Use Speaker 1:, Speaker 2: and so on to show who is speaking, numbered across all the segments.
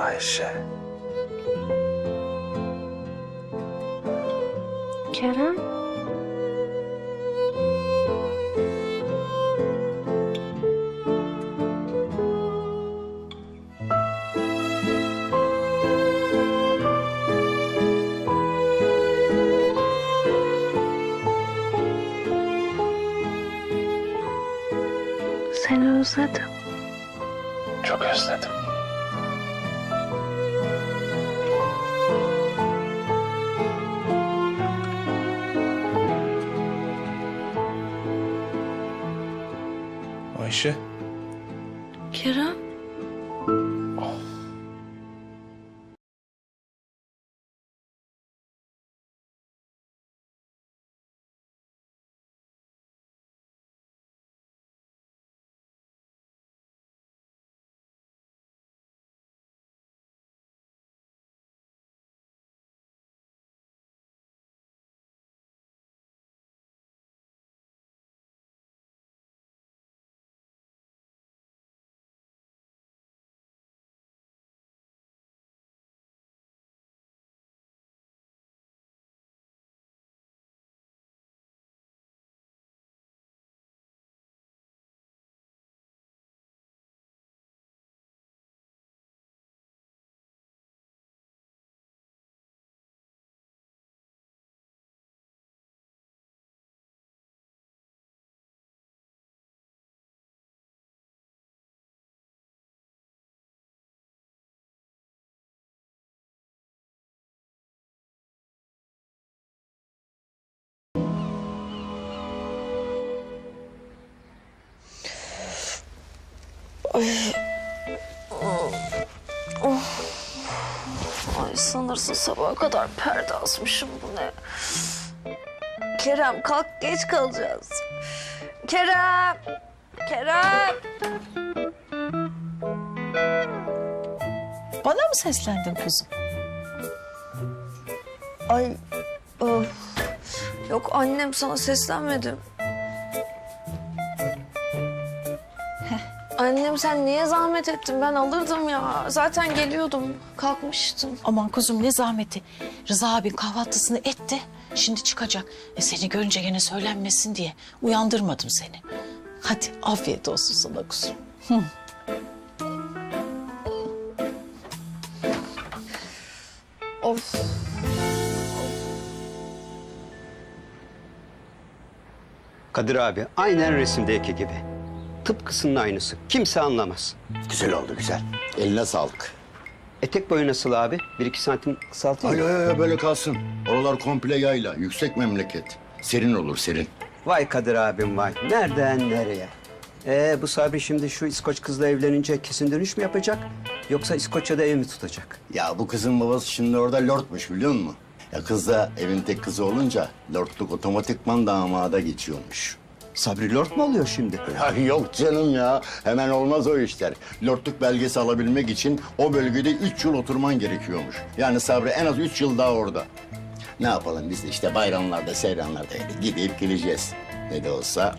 Speaker 1: Ayşe.
Speaker 2: Kerem? Seni özledim.
Speaker 1: Çok özledim. Ayşe.
Speaker 2: Ay sanırsın sabaha kadar perde asmışım bu ne? Kerem kalk geç kalacağız. Kerem! Kerem!
Speaker 3: Bana mı seslendin kuzum?
Speaker 2: Ay of. Yok annem sana seslenmedim. Annem sen niye zahmet ettin? Ben alırdım ya. Zaten geliyordum. Kalkmıştım.
Speaker 3: Aman kuzum ne zahmeti. Rıza abin kahvaltısını etti. Şimdi çıkacak. E seni görünce gene söylenmesin diye uyandırmadım seni. Hadi afiyet olsun sana kuzum.
Speaker 2: Of.
Speaker 4: Kadir abi aynen resimdeki gibi. Tıpkısının aynısı. Kimse anlamaz.
Speaker 5: Güzel oldu güzel. Eline sağlık.
Speaker 4: Etek boyu nasıl abi? Bir iki santim kısaltayım
Speaker 5: Ay
Speaker 4: mı?
Speaker 5: ay ay böyle kalsın. Oralar komple yayla. Yüksek memleket. Serin olur serin.
Speaker 4: Vay Kadir abim vay. Nereden nereye? Ee, bu Sabri şimdi şu İskoç kızla evlenince kesin dönüş mü yapacak? Yoksa İskoçya'da ev mi tutacak?
Speaker 5: Ya bu kızın babası şimdi orada lordmuş biliyor musun? Ya kız da evin tek kızı olunca lordluk otomatikman damada geçiyormuş.
Speaker 4: Sabri Lord mu oluyor şimdi?
Speaker 5: Ya yok canım ya. Hemen olmaz o işler. Lordluk belgesi alabilmek için o bölgede üç yıl oturman gerekiyormuş. Yani Sabri en az üç yıl daha orada. Ne yapalım biz de işte bayramlarda, seyranlarda öyle gidip geleceğiz. Ne de olsa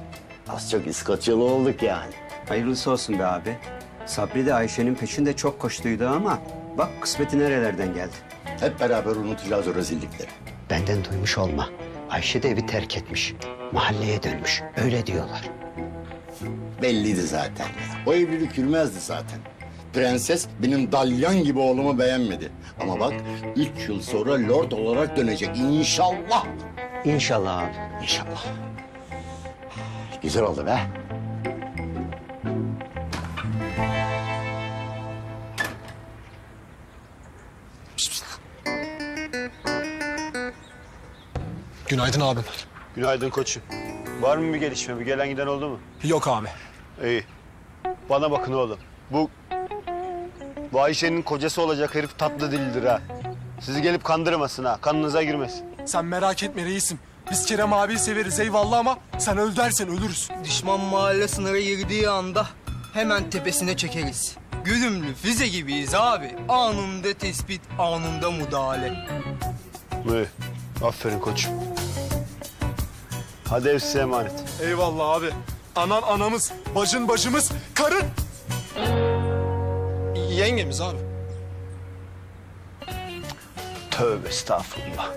Speaker 5: az çok İskoçyalı olduk yani.
Speaker 4: Hayırlısı olsun be abi. Sabri de Ayşe'nin peşinde çok koştuydu ama bak kısmeti nerelerden geldi.
Speaker 5: Hep beraber unutacağız o rezillikleri.
Speaker 4: Benden duymuş olma. Ayşe de evi terk etmiş. Mahalleye dönmüş. Öyle diyorlar.
Speaker 5: Belliydi zaten. O evlilik yürümezdi zaten. Prenses benim dalyan gibi oğlumu beğenmedi. Ama bak üç yıl sonra lord olarak dönecek inşallah.
Speaker 4: İnşallah abi.
Speaker 5: İnşallah. Güzel oldu be.
Speaker 6: Günaydın abim.
Speaker 7: Günaydın koçum. Var mı bir gelişme? Bir gelen giden oldu mu?
Speaker 6: Yok abi.
Speaker 7: İyi. Bana bakın oğlum. Bu... Bu Ayşe'nin kocası olacak herif tatlı dildir ha. Sizi gelip kandırmasın ha. Kanınıza girmesin.
Speaker 6: Sen merak etme reisim. Biz Kerem abiyi severiz eyvallah ama sen öl dersen ölürüz.
Speaker 8: Düşman mahalle sınırı girdiği anda hemen tepesine çekeriz. Güdümlü füze gibiyiz abi. Anında tespit, anında müdahale.
Speaker 7: İyi. Aferin koçum. Hadi ev size emanet.
Speaker 6: Eyvallah abi. Anan anamız, bacın bacımız, karın. Yengemiz abi.
Speaker 7: Tövbe estağfurullah.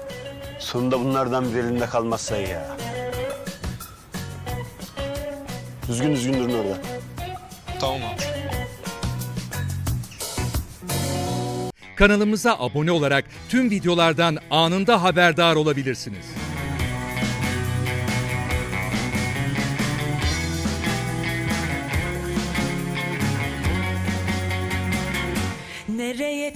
Speaker 7: Sonunda bunlardan bir elinde kalmazsa ya. Düzgün düzgün durun orada.
Speaker 6: Tamam abi.
Speaker 9: Kanalımıza abone olarak tüm videolardan anında haberdar olabilirsiniz.